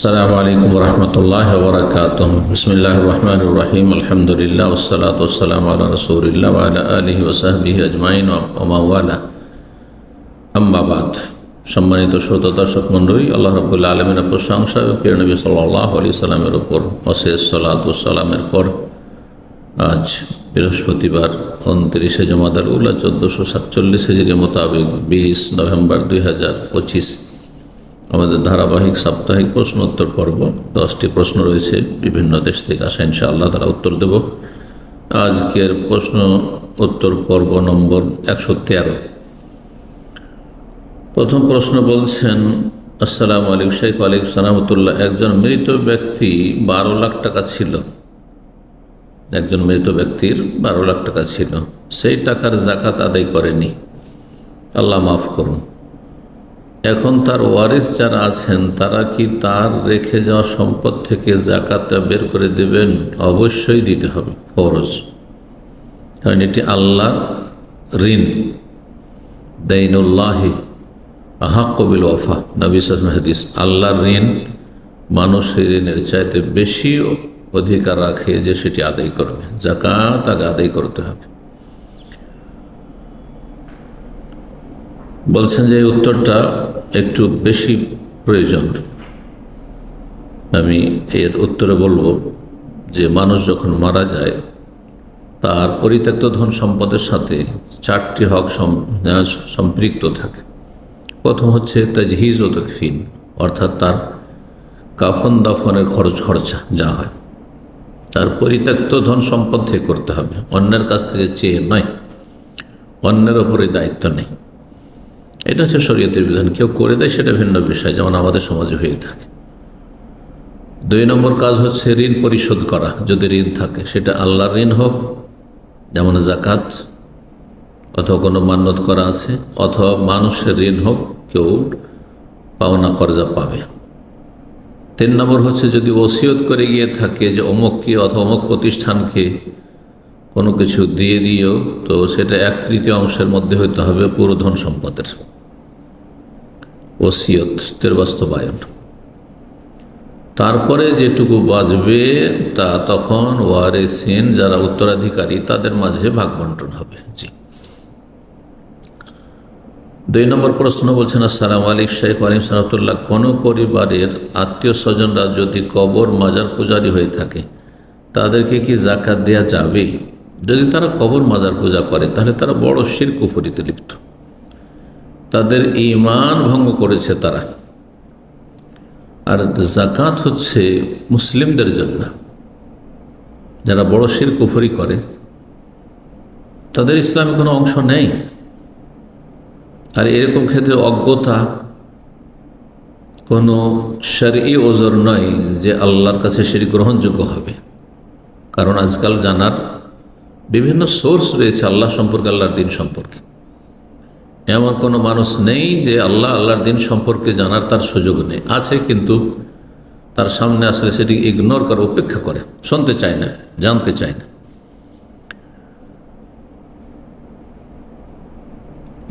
السلام عليكم ورحمة الله وبركاته بسم الله الرحمن الرحيم الحمد لله والصلاة والسلام على رسول الله وعلى آله وصحبه أجمعين وما والاه أما بعد সম্মানিত শ্রোতা দর্শক মণ্ডলী আল্লাহ রবুল্লা আলমিনের প্রশংসা এবং প্রিয় নবী সাল্লাহ আলি সাল্লামের ওপর অশেষ সালাতামের পর আজ বৃহস্পতিবার উনত্রিশে জমাদার উল্লাহ চোদ্দোশো সাতচল্লিশ হেজিরি মোতাবেক বিশ নভেম্বর দুই হাজার পঁচিশ আমাদের ধারাবাহিক সাপ্তাহিক প্রশ্নোত্তর পর্ব। দশটি প্রশ্ন রয়েছে, বিভিন্ন দেশ থেকে আসা, ইনশাআল্লাহ তারা উত্তর দেব। আজকের প্রশ্ন উত্তর পর্ব নম্বর একশো তেরো। প্রথম প্রশ্ন বলছেন, আসসালামু আলাইকুম, শেখ আলাইকুম সালামতুল্লাহ একজন মৃত ব্যক্তি বারো লাখ টাকা ছিল। একজন মৃত ব্যক্তির বারো লাখ টাকা ছিল। সেই টাকার জাকাত আদায় করেনি। আল্লাহ মাফ করুন। এখন তার ওয়ারিস যারা আছেন, তারা কি তার রেখে যাওয়া সম্পদ থেকে জাকাতটা বের করে দেবেন? অবশ্যই দিতে হবে, ফরজ। কারণ এটি আল্লাহর ঋণ। দাইনুল্লাহি আহাক্কবিল ওয়াফা। নবিস হাদিস, আল্লাহর ঋণ মানুষের ঋণের চাইতে বেশি অধিকার রাখে যে সেটি আদায় করবে। জাকাত আগে আদায় করতে হবে। বলছেন যে এই উত্তরটা একটু বেশি প্রয়োজন। আমি এর উত্তরে বলব যে মানুষ যখন মারা যায়, তার পরিত্যক্ত ধন সম্পদের সাথে চারটি হক সম্পৃক্ত থাকে। প্রথম হচ্ছে তাজহিজ ও তকফিন, অর্থাৎ তার কাফন দাফনের খরচ খরচা যা হয়। তার পরিত্যক্ত ধন সম্পদ থেকে করতে হবে। অন্যের কাছ থেকে চেয়ে নয়, অন্যের ওপরে দায়িত্ব নেই। এটা হচ্ছে শরীয়তের বিধান। কেউ করে দেয়, সেটা ভিন্ন বিষয়, যেমন আমাদের সমাজে হয়ে থাকে। দুই নম্বর কাজ হচ্ছে ঋণ পরিশোধ করা, যদি ঋণ থাকে। সেটা আল্লাহর ঋণ হোক, যেমন জাকাত অথবা কোনো মান্যত করা আছে, অথবা মানুষের ঋণ হোক, কেউ পাওনা কর্জা পাবে। তিন নম্বর হচ্ছে যদি ওসিয়ত করে গিয়ে থাকে যে অমুককে অথবা অমুক প্রতিষ্ঠানকে কোনো কিছু দিয়ে দিও তো সেটা এক তৃতীয় অংশের মধ্যে হইতে হবে পুরো ধন সম্পদের। ওসিয়তের বাস্তবায়ন। তারপরে যেটুকু বাজবে তা তখন ওয়ারেসিন, যারা উত্তরাধিকারী, তাদের মাঝে ভাগ বন্টন হবে। জি। দুই নম্বর প্রশ্ন বলছেন, আসসালাম আলিক শেখ আলিম সালাতুল্লাহ কোনো পরিবারের আত্মীয় স্বজনরা যদি কবর মাজার পূজারি হয়ে থাকে, তাদেরকে কি জাকাত দেওয়া যাবে যদি তারা কবর মাজার পূজা করে, তাহলে তারা বড় শির কুফরিতে লিপ্ত। তাদের ইমান ভঙ্গ করেছে তারা। আর জাকাত হচ্ছে মুসলিমদের জন্য। যারা বড় শির কুফরি করে, তাদের ইসলামে কোনো অংশ নেই। আর এরকম ক্ষেত্রে অজ্ঞতা কোনো শরী ওজোর নয় যে আল্লাহর কাছে সেটি গ্রহণযোগ্য হবে। কারণ আজকাল জানার বিভিন্ন সোর্স রয়েছে আল্লাহ সম্পর্কে, আল্লাহর দিন সম্পর্কে। এমন কোনো মানুষ নেই যে আল্লাহ আল্লাহর দিন সম্পর্কে জানার তার সুযোগ নেই। আছে কিন্তু তার সামনে আসলে সেটি ইগনোর করে, উপেক্ষা করে। শুনতে চায় না, জানতে চায় না।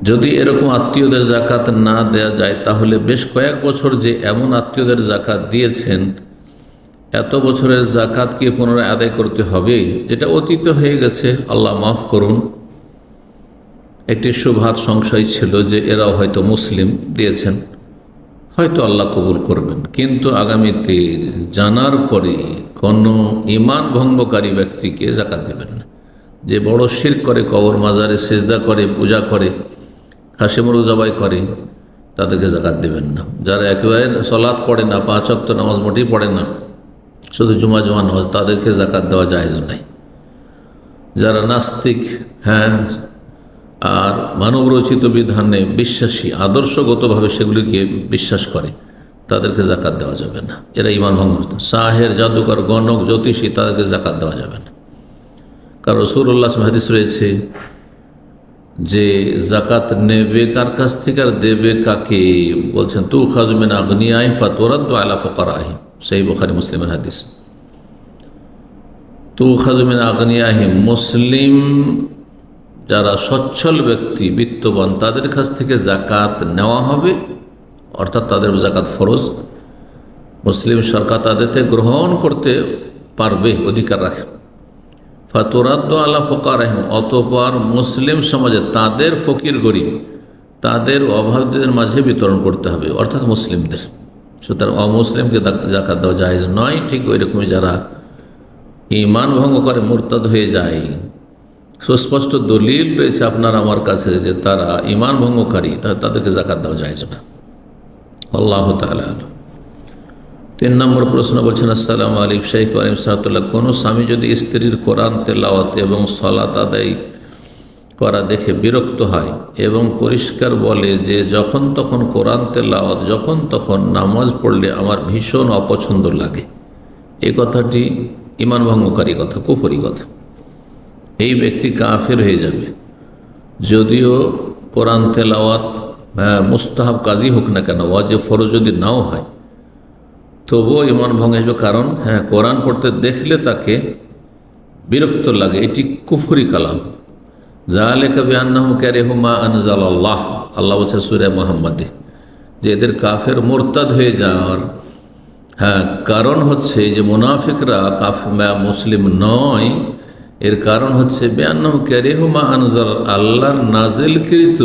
যদি এরকম আত্মীয়দের জাকাত না দেয়া যায়, তাহলে বেশ কয়েক বছর যে এমন আত্মীয়দের জাকাত দিয়েছেন, এত বছরের জাকাত কি পুনরায় আদায় করতে হবে? যেটা অতীত হয়ে গেছে, আল্লাহ মাফ করুন। একটি শুভাত সংশয় ছিল যে এরাও হয়তো মুসলিম দিয়েছেন। হয়তো আল্লাহ কবুল করবেন। কিন্তু আগামীতে জানার পরে কোনো ইমান ভঙ্গকারী ব্যক্তিকে জাকাত দেবেন না। যে বড় শির করে, কবর মাজারে সেজদা করে, পূজা করে, হাসি মরু জবাই করে, তাদেরকে জাকাত দেবেন না। যারা একেবারে সলাৎ পড়ে না, পাঁচ অক্ত নামাজ মোটেই পড়ে না, শুধু জুমা জুমা নামাজ, তাদেরকে জাকাত দেওয়া যায় নাই। যারা নাস্তিক হ্যাঁ আর মানবরচিত বিধানে বিশ্বাসী, আদর্শগতভাবে সেগুলিকে বিশ্বাস করে, তাদেরকে জাকাত দেওয়া যাবে না। এরা ইমান ভঙ্গ শাহের জাদুকর, গণক, জ্যোতিষী, তাদেরকে জাকাত দেওয়া যাবে না। কারণ রসুল্লাহ হাদিস রয়েছে যে, জাকাত নেবে কার কাছ থেকে আর দেবে কাকে? বলছেন তু খাজমিন আগ্নিয়াই ফাতোরাদ আলা ফকার আহিম সেই বোখারি মুসলিমের হাদিস। তু খাজমিন আগ্নিয়াহিম মুসলিম যারা সচ্ছল ব্যক্তি, বিত্তবান, তাদের কাছ থেকে জাকাত নেওয়া হবে। অর্থাৎ তাদের জাকাত ফরজ। মুসলিম সরকার তাদেরকে গ্রহণ করতে পারবে, অধিকার রাখে। ফাতুরাদ্দ আল্লাহ ফোকা রাহিম অতপর মুসলিম সমাজে তাদের ফকির গরিব, তাদের অভাবদের মাঝে বিতরণ করতে হবে, অর্থাৎ মুসলিমদের। সুতরাং অমুসলিমকে জাকাত দেওয়া জায়েজ নয়। ঠিক ওই রকমই যারা ইমান ভঙ্গ করে, মুরতাদ হয়ে যায় সুস্পষ্ট দলিল রয়েছে আপনার আমার কাছে যে তারা ইমান ভঙ্গকারী তাদেরকে জাকাত দেওয়া যায় না। আল্লাহ তালা তিন নম্বর প্রশ্ন বলছেন, আসসালামু আলিম শেখ আলিম সাহাতুল্লাহ কোনো স্বামী যদি স্ত্রীর কোরআন তেলাওয়াত এবং সলাত আদায় করা দেখে বিরক্ত হয় এবং পরিষ্কার বলে যে যখন তখন কোরআন তেলাওয়াত, যখন তখন নামাজ পড়লে আমার ভীষণ অপছন্দ লাগে। এই কথাটি ইমান ভঙ্গকারী কথা, কুফরি কথা। এই ব্যক্তি কাফের হয়ে যাবে। যদিও কোরআন তেলাওয়াত মুস্তাহাব কাজই হোক না কেন, ওয়াজে ফরজ যদি নাও হয়, তবুও ইমান ভঙ্গ কারণ হ্যাঁ কোরআন পড়তে দেখলে তাকে বিরক্ত লাগে। এটি কুফরি কালাম। জালেকা বিআন্নাহুম কারিহুমা আনজাল আল্লাহ আল্লাহ বলছে সুরে মোহাম্মদে, যে এদের কাফের মোরতাদ হয়ে যাওয়ার হ্যাঁ কারণ হচ্ছে যে মুনাফিকরা কাফ মুসলিম নয় এর কারণ হচ্ছে বেআন্নম ক্যারেহুমা আনজাল আল্লাহর নাজেলকৃত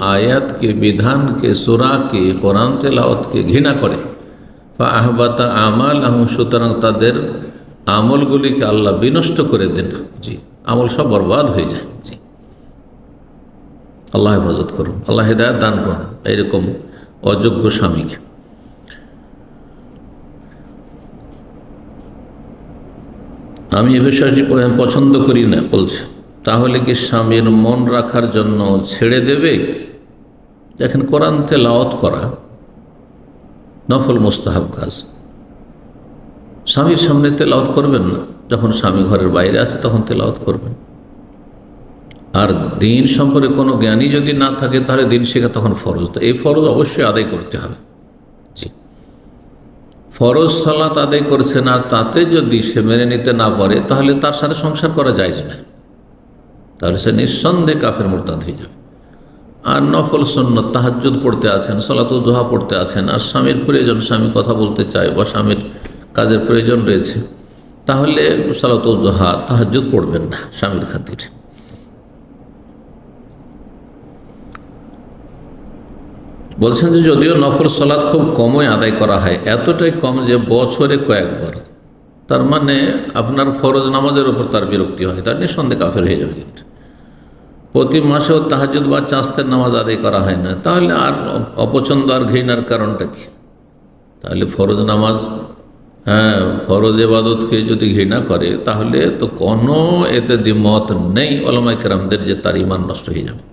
আয়াতকে, বিধানকে, সোরাকে, কোরআন তেলাওয়াতকে ঘৃণা করে। ফা আহবাতা আমাল আহম সুতরাং তাদের আমলগুলিকে আল্লাহ বিনষ্ট করে দেন। জি, আমল সব বরবাদ হয়ে যায়। জি। আল্লাহ হেফাজত করুন, আল্লাহ হেদায়ত দান করুন, এইরকম অযোগ্য স্বামীকে। আমি এ বিষয়টি পছন্দ করি না, বলছে। তাহলে কি স্বামীর মন রাখার জন্য ছেড়ে দেবে? দেখেন, কোরআন তেলাওয়াত করা নফল মুস্তাহাব কাজ। স্বামীর সামনে তেলাওয়াত করবেন না। যখন স্বামী ঘরের বাইরে আছে, তখন তেলাওয়াত করবেন। আর দিন সম্পর্কে কোনো জ্ঞানী যদি না থাকে, তাহলে দিন শেখা তখন ফরজ। তো এই ফরজ অবশ্যই আদায় করতে হবে। ফরজ সালাত আদায় করছেন আর তাতে যদি সে মেনে নিতে না পারে, তাহলে তার সাথে সংসার করা যায় না। তাহলে সে নিঃসন্দেহে কাফের মোরতাদ হয়ে যাবে। আর নফল সন্ন্যত তাহাজ্জুদ পড়তে আছেন সলাতুদ্দোহা পড়তে আছেন, আর স্বামীর প্রয়োজন, স্বামী কথা বলতে চায় বা স্বামীর কাজের প্রয়োজন রয়েছে, তাহলে সলাতুদ্দোহা তাহাজ্জুদ পড়বেন না স্বামীর খাতির। বলছেন যে যদিও নফল সলাৎ খুব কমই আদায় করা হয়, এতটাই কম যে বছরে কয়েকবার। তার মানে আপনার ফরজ নামাজের ওপর তার বিরক্তি হয়, তার নিঃসন্দেহে কাফের হয়ে যাবে কিন্তু। প্রতি মাসেও তাহাজুদ বা চাঁস্তের নামাজ আদায় করা হয় না, তাহলে আর অপছন্দ আর ঘৃণার কারণটা কি? তাহলে ফরজ নামাজ হ্যাঁ ফরজ এবাদতকে যদি ঘৃণা করে, তাহলে তো কোনো এতে দ্বিমত নেই ওলামাই কেরামদের যে তার ইমান নষ্ট হয়ে যাবে।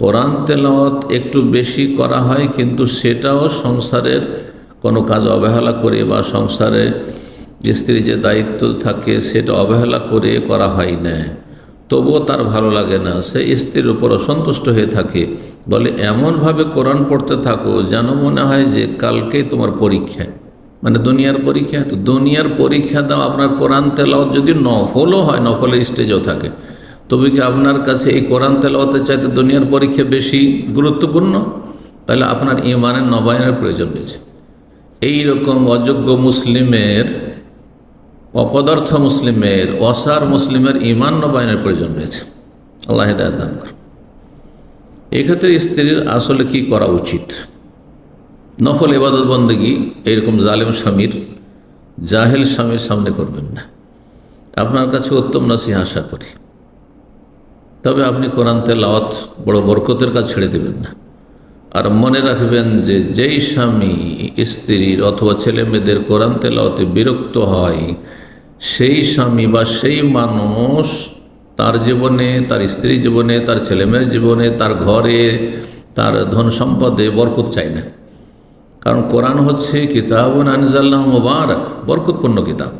কোরআন তেলাওয়াত একটু বেশি করা হয়, কিন্তু সেটাও সংসারের কোনো কাজ অবহেলা করে বা সংসারে স্ত্রী যে দায়িত্ব থাকে সেটা অবহেলা করে করা হয় না। তবুও তার ভালো লাগে না। সে স্ত্রীর উপর অসন্তুষ্ট হয়ে থাকে। বলে, এমনভাবে কোরআন পড়তে থাকো যেন মনে হয় যে কালকেই তোমার পরীক্ষা। মানে দুনিয়ার পরীক্ষা? তো দুনিয়ার পরীক্ষা দাও আপনার কোরআন তেলাওয়াত যদি নফলও হয়, নফলের স্টেজও থাকে তবে কি আপনার কাছে এই কোরআন তেলাওয়াতের চাইতে দুনিয়ার পরীক্ষা বেশি গুরুত্বপূর্ণ? তাহলে আপনার ইমানের নবায়নের প্রয়োজন রয়েছে। এই রকম অযোগ্য মুসলিমের, অপদার্থ মুসলিমের, অসার মুসলিমের ইমান নবায়নের প্রয়োজন রয়েছে। আল্লাহ হেদায়ত দান এক্ষেত্রে স্ত্রীর আসলে কি করা উচিত? নফল এবাদত বন্দেগী, এইরকম জালেম স্বামীর, জাহেল স্বামীর সামনে করবেন না। আপনার কাছে উত্তম নাসি আশা করি। তবে আপনি কোরআন তেলাওয়াত বড় বরকতের কাজ ছেড়ে দেবেন না। আর মনে রাখবেন যে যেই স্বামী, স্ত্রীর অথবা ছেলে মেয়েদের কোরআন তেলাওয়াতে বিরক্ত হয়, সেই স্বামী বা সেই মানুষ তার জীবনে, তার স্ত্রী জীবনে, তার ছেলেমেয়ের জীবনে, তার ঘরে, তার ধন সম্পদে বরকত চায় না। কারণ কোরআন হচ্ছে কিতাব আনজাল্লাহ মুবারক, বরকতপূর্ণ কিতাব।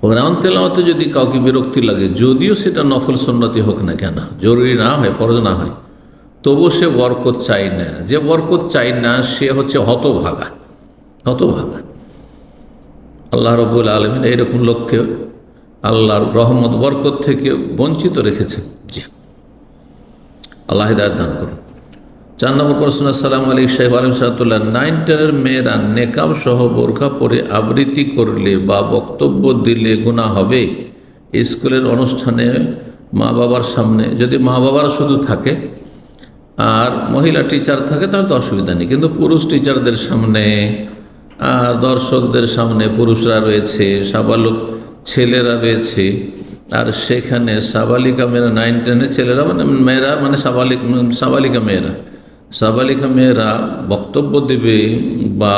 কোরআন তেলাওয়াতে যদি কাউকে বিরক্তি লাগে, যদিও সেটা নফল সন্নতি হোক না কেন, জরুরি না হয়, ফরজ না হয়, তবু সে বরকত চাই না। যে বরকত চাই না, সে হচ্ছে হতভাগা হতভাগা। আল্লাহ রবুল আলমিন এইরকম লোককে আল্লাহর রহমত, বরকত থেকে বঞ্চিত রেখেছেন। জি। আল্লাহ দান করুন। চার নম্বর প্রশ্ন, আসসালাম আলী সাহেব আলিম সাহাতুল্লাহ নাইন টেনের মেয়েরা নেকাব সহ বোরখা পরে আবৃত্তি করলে বা বক্তব্য দিলে গুণা হবে। স্কুলের অনুষ্ঠানে মা বাবার সামনে যদি মা বাবারা শুধু থাকে আর মহিলা টিচার থাকে তাহলে তো অসুবিধা নেই। কিন্তু পুরুষ টিচারদের সামনে আর দর্শকদের সামনে পুরুষরা রয়েছে, সাবালক ছেলেরা রয়েছে। আর সেখানে সাবালিকা মেয়েরা, নাইন টেনের ছেলেরা মানে মেয়েরা মানে সাবালিক, সাবালিকা মেয়েরা। সাবালিকা মেয়েরা বক্তব্য দেবে বা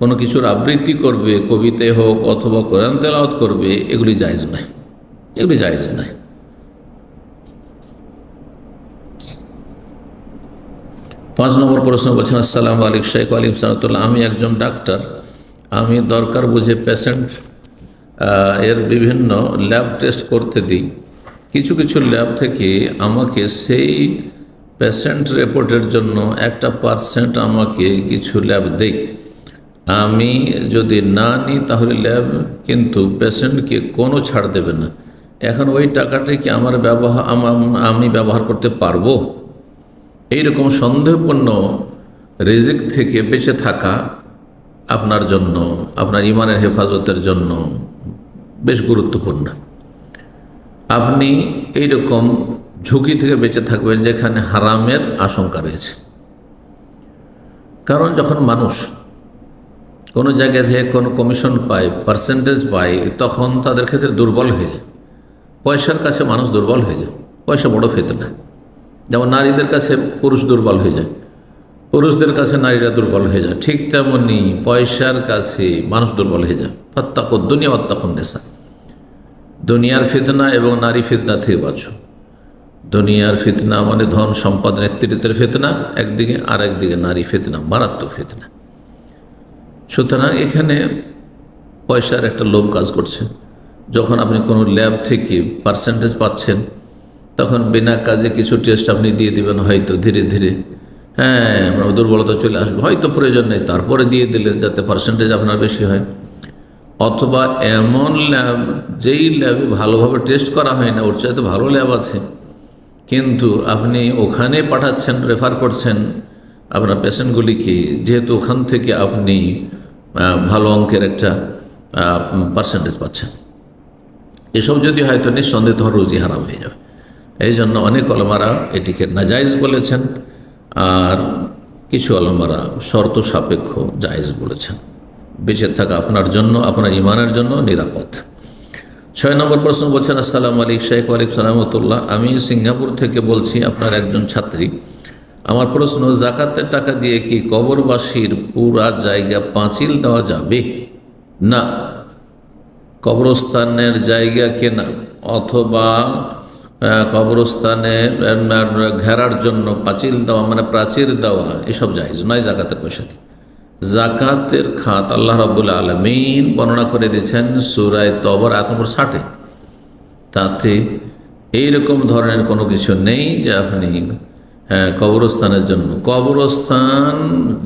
কোনো কিছুর আবৃত্তি করবে কবিতে হোক অথবা কোরআন তেলাওয়াত করবে, এগুলি জায়জ নয়। এগুলি জায়জ নয়। পাঁচ নম্বর প্রশ্ন বলছেন, আসসালামু আলাইকুম শেখ আলিম সালাতুল্লাহ, আমি একজন ডাক্তার। আমি দরকার বুঝে পেশেন্ট এর বিভিন্ন ল্যাব টেস্ট করতে দিই। কিছু কিছু ল্যাব থেকে আমাকে সেই পেশেন্ট রিপোর্টের জন্য একটা পার্সেন্ট আমাকে কিছু ল্যাব দেই। আমি যদি না নিই তাহলে ল্যাব কিন্তু পেশেন্টকে কোনো ছাড় দেবে না। এখন ওই টাকাটা কি আমার ব্যবহার আমি ব্যবহার করতে পারব? এইরকম সন্দেহপূর্ণ রিজিক থেকে বেঁচে থাকা আপনার জন্য, আপনার ইমানের হেফাজতের জন্য বেশ গুরুত্বপূর্ণ। আপনি এইরকম ঝুঁকি থেকে বেঁচে থাকবেন যেখানে হারামের আশঙ্কা রয়েছে। কারণ যখন মানুষ কোনো জায়গা থেকে কোনো কমিশন পায় পার্সেন্টেজ পায়, তখন তাদের ক্ষেত্রে দুর্বল হয়ে যায়। পয়সার কাছে মানুষ দুর্বল হয়ে যায়। পয়সা বড় ফেতনা। যেমন নারীদের কাছে পুরুষ দুর্বল হয়ে যায়। পুরুষদের কাছে নারীরা দুর্বল হয়ে যায়। ঠিক তেমনি পয়সার কাছে মানুষ দুর্বল হয়ে যায়। হত্যাক দুনিয়া নেশা দুনিয়ার ফিতনা এবং নারী ফিতনা থেকে বাঁচো। দুনিয়ার ফিতনা মানে ধন সম্পদ, নেতৃত্বের ফিতনা, একদিকে আর একদিকে নারী ফেতনা, মারাত্মক ফিতনা। সুতরাং এখানে পয়সার একটা লোভ কাজ করছে। যখন আপনি কোনো ল্যাব থেকে পার্সেন্টেজ পাচ্ছেন, তখন বিনা কাজে কিছু টেস্ট আপনি দিয়ে দিবেন হয়তো ধীরে ধীরে। হ্যাঁ দুর্বলতা চলে আসবে, হয়তো প্রয়োজন নেই, তারপরে দিয়ে দিলেন যাতে পার্সেন্টেজ আপনার বেশি হয়। অথবা এমন ল্যাব, যেই ল্যাবে ভালোভাবে টেস্ট করা হয় না, ওর চাইতে ভালো ল্যাব আছে কিন্তু আপনি ওখানে পাঠাচ্ছেন রেফার করছেন, আপনার পেশেন্টগুলিকে, যেহেতু ওখান থেকে আপনি ভালো অঙ্কের একটা পার্সেন্টেজ পাচ্ছেন। এসব যদি হয়তো নিঃসন্দেহ ধর রুজি হারাম হয়ে যাবে। এই জন্য অনেক অলমারা এটিকে নাজাইজ বলেছেন, আর কিছু অলমারা শর্ত সাপেক্ষ জায়েজ বলেছেন। বেঁচে থাকা আপনার জন্য, আপনার ইমানের জন্য নিরাপদ। ছয় নম্বর প্রশ্ন বলছেন, আসসালামু আলিক শেখ আলিক সালামতুল্লাহ আমি সিঙ্গাপুর থেকে বলছি, আপনার একজন ছাত্রী। আমার প্রশ্ন, জাকাতের টাকা দিয়ে কি কবরবাসীর পুরা জায়গা পাঁচিল দেওয়া যাবে? না। কবরস্থানের জায়গা কেনা অথবা কবরস্থানে ঘেরার জন্য পাঁচিল দেওয়া মানে প্রাচীর দেওয়া, এসব জায়জ, নয় জাকাতের পয়সা দিয়ে। জাকাতের খাত আল্লাহ রবুল্লা আলমিন বর্ণনা করে দিয়েছেন সুরায় তবর আট নম্বর ষাটে তাতে এইরকম ধরনের কোনো কিছু নেই যে আপনি হ্যাঁ কবরস্থানের জন্য। কবরস্থান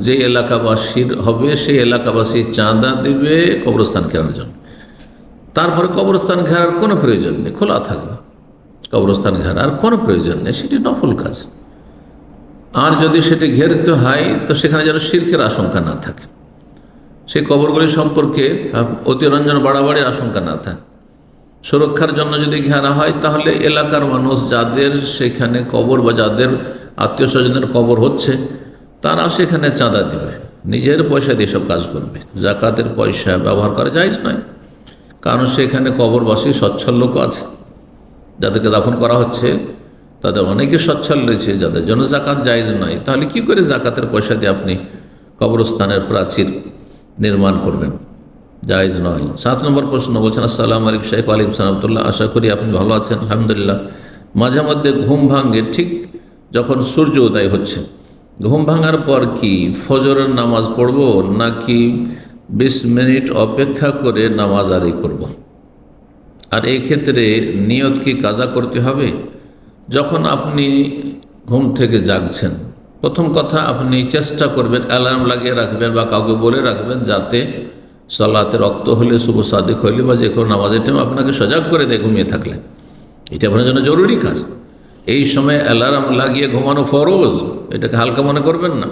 যে এলাকাবাসীর হবে, সেই এলাকাবাসী চাঁদা দিবে কবরস্থান কেনার জন্য। তারপরে কবরস্থান ঘেরার কোনো প্রয়োজন নেই, খোলা থাকবে। কবরস্থান ঘেরার কোনো প্রয়োজন নেই, সেটি নফল কাজ। আর যদি সেটি ঘেরতে হয়, তো সেখানে যেন শির্কের আশঙ্কা না থাকে। সেই কবরগুলি সম্পর্কে অতিরঞ্জন বাড়াবাড়ির আশঙ্কা না থাকে। সুরক্ষার জন্য যদি ঘেরা হয়, তাহলে এলাকার মানুষ যাদের সেখানে কবর বা যাদের আত্মীয় স্বজনের কবর হচ্ছে, তারা সেখানে চাঁদা দেবে। নিজের পয়সা দিয়ে সব কাজ করবে। জাকাতের পয়সা ব্যবহার করা যায় নয়। কারণ সেখানে কবরবাসী সচ্ছল লোক আছে। যাদেরকে দাফন করা হচ্ছে তাদের অনেকে সচ্ছল রয়েছে, যাদের জন্য জাকাত জায়জ নয়, তাহলে কি করে জাকাতের পয়সা দিয়ে আপনি কবরস্থানের প্রাচীর নির্মাণ করবেন? জায়জ নয়। সাত নম্বর প্রশ্ন বলছেন, আসসালাম আলিক শেখ আলিম সালামতুল্লাহ আশা করি আপনি ভালো আছেন, আলহামদুলিল্লাহ। মাঝে মধ্যে ঘুম ভাঙ্গে ঠিক যখন সূর্য উদয় হচ্ছে। ঘুম ভাঙার পর কি ফজরের নামাজ পড়ব, নাকি বিশ মিনিট অপেক্ষা করে নামাজ আদায় করব। আর এই ক্ষেত্রে নিয়ত কি কাজা করতে হবে? যখন আপনি ঘুম থেকে জাগছেন, প্রথম কথা আপনি চেষ্টা করবেন, অ্যালার্ম লাগিয়ে রাখবেন বা কাউকে বলে রাখবেন যাতে সালাতে রক্ত হলে, শুভ সাদিক হইলে বা যে কোনো নামাজের টাইম আপনাকে সজাগ করে দেয় ঘুমিয়ে থাকলে। এটা আপনার জন্য জরুরি কাজ। এই সময় অ্যালার্ম লাগিয়ে ঘুমানো ফরজ, এটাকে হালকা মনে করবেন না।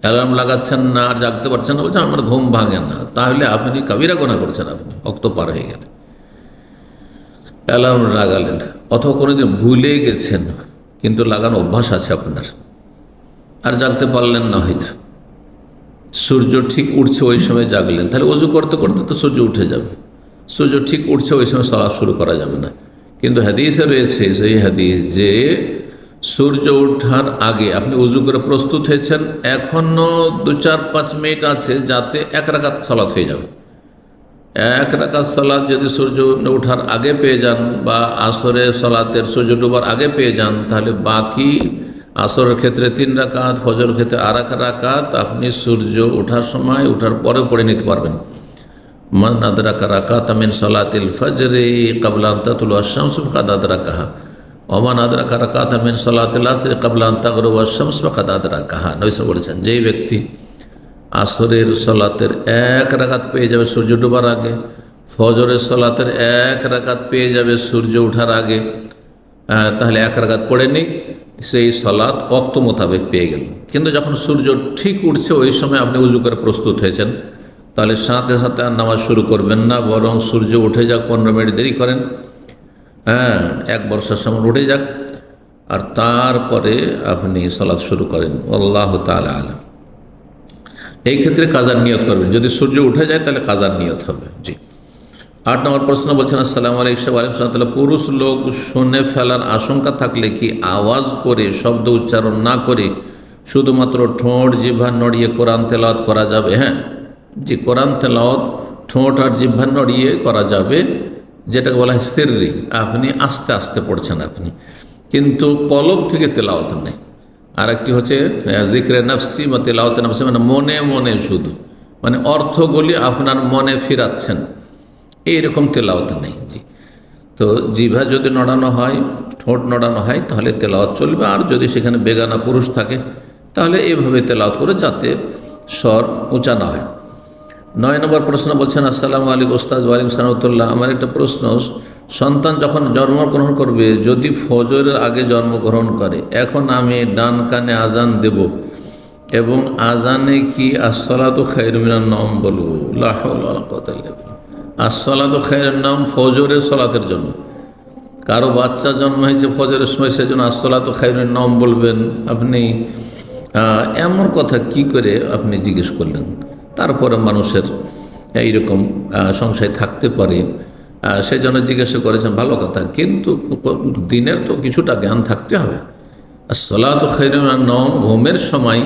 অ্যালার্ম লাগাচ্ছেন না আর জাগতে পারছেন না, বলছেন, আমার ঘুম ভাঙে না। তাহলে আপনি কাবিরা গোনা করছেন আপনি, অক্ত পার হয়ে গেলে। অ্যালার্ম লাগালেন। অথবা কোনোদিন ভুলে গেছেন, কিন্তু লাগানো অভ্যাস আছে আপনার। আর জাগতে পারলেন না হয়তো। সূর্য ঠিক উঠছে ওই সময় জাগলেন। তাহলে অজু করতে করতে তো সূর্য উঠে যাবে। সূর্য ঠিক উঠছে ওই সময় সলা শুরু করা যাবে না। কিন্তু হাদিসে রয়েছে, সেই হাদিস যে সূর্য ওঠার আগে আপনি উজু করে প্রস্তুত হয়েছেন এখনও দু চার পাঁচ মিনিট আছে যাতে এক রাকাত সলাৎ হয়ে যাবে। এক রাকাত সলাৎ যদি সূর্য ওঠার আগে পেয়ে যান বা আসরে সলাতের সূর্য ডুবার আগে পেয়ে যান, তাহলে বাকি আসরের ক্ষেত্রে তিন রাকাত, ফজরের ক্ষেত্রে আর এক রাকাত আপনি সূর্য ওঠার সময়, ওঠার পরে পড়ে নিতে পারবেন। মান আদরাকা রাকাত আমিন সলাতিল ফজরে কাবলান তাতুল আশামস ফাকাদ আদরাকাহা। ওমান আদরাকা রাকাত আমিন সলাতিল আসরে কাবলান তাগরু আশামস ফাকাদ আদরাকাহা। নৈসা বলেছেন, যেই ব্যক্তি আসরের সলাতের এক রাকাত পেয়ে যাবে সূর্য ডুবার আগে, ফজরের সলাতের এক রাকাত পেয়ে যাবে সূর্য ওঠার আগে। তাহলে এক রাকাত পড়ে নিই সেই সলাৎ অক্ত মোতাবেক পেয়ে গেল। কিন্তু যখন সূর্য ঠিক উঠছে, ওই সময় আপনি উজু করে প্রস্তুত হয়েছেন। তাহলে সাথে সাথে আর নামাজ শুরু করবেন না, বরং সূর্য উঠে যাক, পনেরো মিনিট দেরি করেন। হ্যাঁ এক বর্ষার সময় উঠে যাক। আর তারপরে আপনি সলাৎ শুরু করেন। আল্লাহ তালা আলম। এই ক্ষেত্রে কাজার নিয়ত করবেন। যদি সূর্য উঠে যায়, তাহলে কাজার নিয়ত হবে। জি। আট নম্বর প্রশ্ন বলছেন, আসসালামু আলাইকুম আলিম সাল্লাহ পুরুষ লোক শুনে ফেলার আশঙ্কা থাকলে কি আওয়াজ করে, শব্দ উচ্চারণ না করে শুধুমাত্র ঠোঁট জিভা নড়িয়ে কোরআন তেলাওয়াত করা যাবে? হ্যাঁ। যে কোরআন তেলাওয়াত ঠোঁট আর জিভা নড়িয়ে করা যাবে, যেটাকে বলা হয় সিররি। আপনি আস্তে আস্তে পড়ছেন আপনি। কিন্তু কলব থেকে তেলাওয়াত নেই। আর একটি হচ্ছে জিক্রে নফসি বা তেলাওয়াতে নফসি মানে মনে মনে শুধু। মানে অর্থগুলি আপনার মনে ফিরাচ্ছেন। এইরকম তেলাওয়াত নেই, জি। তো জিভা যদি নড়ানো হয়, ঠোঁট নড়ানো হয়, তাহলে তেলাওয়াত চলবে। আর যদি সেখানে বেগানা পুরুষ থাকে, তাহলে এইভাবে তেলাওয়াত করে যাতে স্বর উঁচা না হয়। নয় নম্বর প্রশ্ন বলছেন, আসসালামু আলাইকুম ওস্তাজ ওয়ালিম সালামতুল্লাহ আমার একটা প্রশ্ন সন্তান যখন জন্মগ্রহণ করবে, যদি ফজরের আগে জন্মগ্রহণ করে, এখন আমি ডান কানে আজান দেব এবং আজানে কি আসসালাত খাইরুমিনার নাম বলব? আসসালাত খাইরের নাম ফজরের সলাতের জন্য। কারও বাচ্চা জন্ম হয়েছে ফজরের সময়, সেজন্য আসসালাত খাইরের নাম বলবেন। আপনি এমন কথা কি করে আপনি জিজ্ঞেস করলেন? তারপরে মানুষের এইরকম সংশয় থাকতে পারে। সেই জন্য জিজ্ঞাসা করেছেন, ভালো কথা, কিন্তু দিনের তো কিছুটা জ্ঞান থাকতে হবে। আর সলাত নম ঘুমের সময়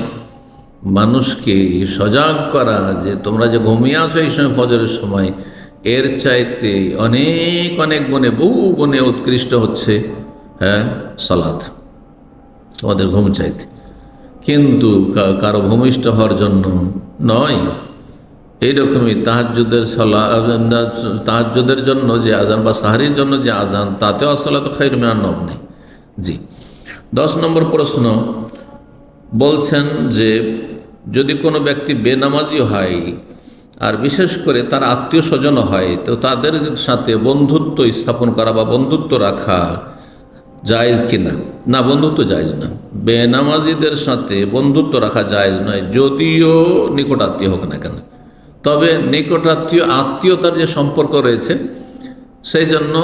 মানুষকে সজাগ করা, যে তোমরা যে ঘুমিয়ে আছো এই সময় ফজরের সময়, এর চাইতে অনেক অনেক গুণে, বহু গুণে উৎকৃষ্ট হচ্ছে হ্যাঁ সালাত তোমাদের ঘুম চাইতে। কিন্তু কারও ভূমিষ্ঠ হওয়ার জন্য নয়। এইরকমই তাহাজ্জুদের সলা তাহাজ্জুদের জন্য যে আজান বা সাহারির জন্য যে আজান, তাতেও আসলে তো খাইর মেয়ার নম নেই। জি। দশ নম্বর প্রশ্ন বলছেন যে, যদি কোনো ব্যক্তি বেনামাজি হয়, আর বিশেষ করে তার আত্মীয় স্বজন হয়, তো তাদের সাথে বন্ধুত্ব স্থাপন করা বা বন্ধুত্ব রাখা জায়েজ কি না? না, বন্ধুত্ব জায়েজ না। বেনামাজিদের সাথে বন্ধুত্ব রাখা জায়েজ নয়, যদিও নিকট আত্মীয় হোক না কেন। তবে নিকটাত্মীয় আত্মীয়তার যে সম্পর্ক রয়েছে, সেই জন্য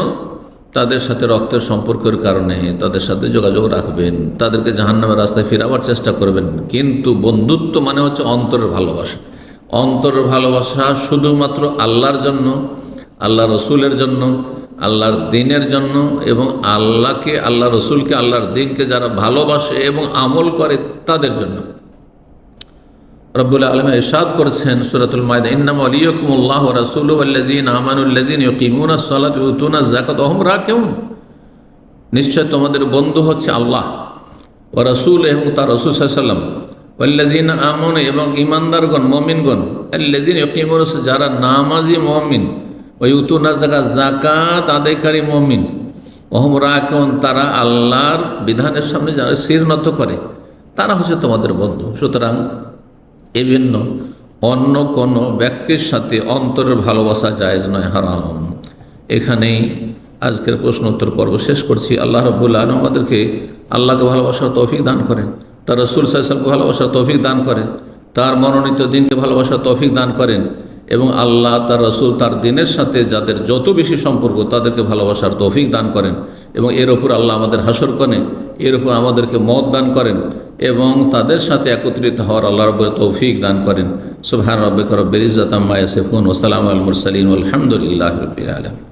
তাদের সাথে রক্তের সম্পর্কের কারণে তাদের সাথে যোগাযোগ রাখবেন, তাদেরকে জাহান্নামের রাস্তায় ফেরাবার চেষ্টা করবেন। কিন্তু বন্ধুত্ব মানে হচ্ছে অন্তরের ভালোবাসা। অন্তরের ভালোবাসা শুধুমাত্র আল্লাহর জন্য, আল্লাহ রসুলের জন্য, আল্লাহর দিনের জন্য এবং আল্লাহকে, আল্লাহ রসুলকে, আল্লাহর দিনকে যারা ভালোবাসে এবং আমল করে তাদের জন্য। রব্বুল আলম ইরশাদ করেছেন সুরাতুল মায়দা, ইন্নাম আলিয়কুমুল্লাহ রাসুল আল্লাজিন আমানুল্লাজিন ইকিমুনা সালাত ইউতুনা জাকাত অহম রাখেউন নিশ্চয় তোমাদের বন্ধু হচ্ছে আল্লাহ ও রাসুল এবং তার রসুল সাল্লাম আল্লাজিন আমন এবং ইমানদারগণ মমিনগণ আল্লাজিন ইকিমুন যারা নামাজি মমিন ওই উতুনা জাকাত জাকাত আদায়কারী মমিন অহম রাখেউন তারা আল্লাহর বিধানের সামনে যারা শির নত করে, তারা হচ্ছে তোমাদের বন্ধু। সুতরাং এ ভিন্ন। অন্য কোনো ব্যক্তির সাথে অন্তরের ভালোবাসা জায়েজ নয়, হারাম। এখানেই আজকের প্রশ্ন উত্তর পর্ব শেষ করছি। আল্লাহ রব্বুল আলম আমাদেরকে আল্লাহকে ভালোবাসার তৌফিক দান করেন, তার রসুল সাহেবকে ভালোবাসার তৌফিক দান করেন, তার মনোনীত দিনকে ভালোবাসার তৌফিক দান করেন এবং আল্লাহ, তার রসুল, তার দিনের সাথে যাদের যত বেশি সম্পর্ক তাদেরকে ভালোবাসার তৌফিক দান করেন। এবং এর ওপর আল্লাহ আমাদের হাসর করেন, এর ওপর আমাদেরকে মত দান করেন এবং তাদের সাথে একত্রিত হওয়ার আল্লাহ রব তৌফিক দান করেন। সুবহান রব্বিক রব্বিল ইজ্জাতি আম্মা ইয়াসিফুন, ওয়া সালামু আল মুরসালিন আলহামদুলিল্লাহি রাব্বিল আলামিন।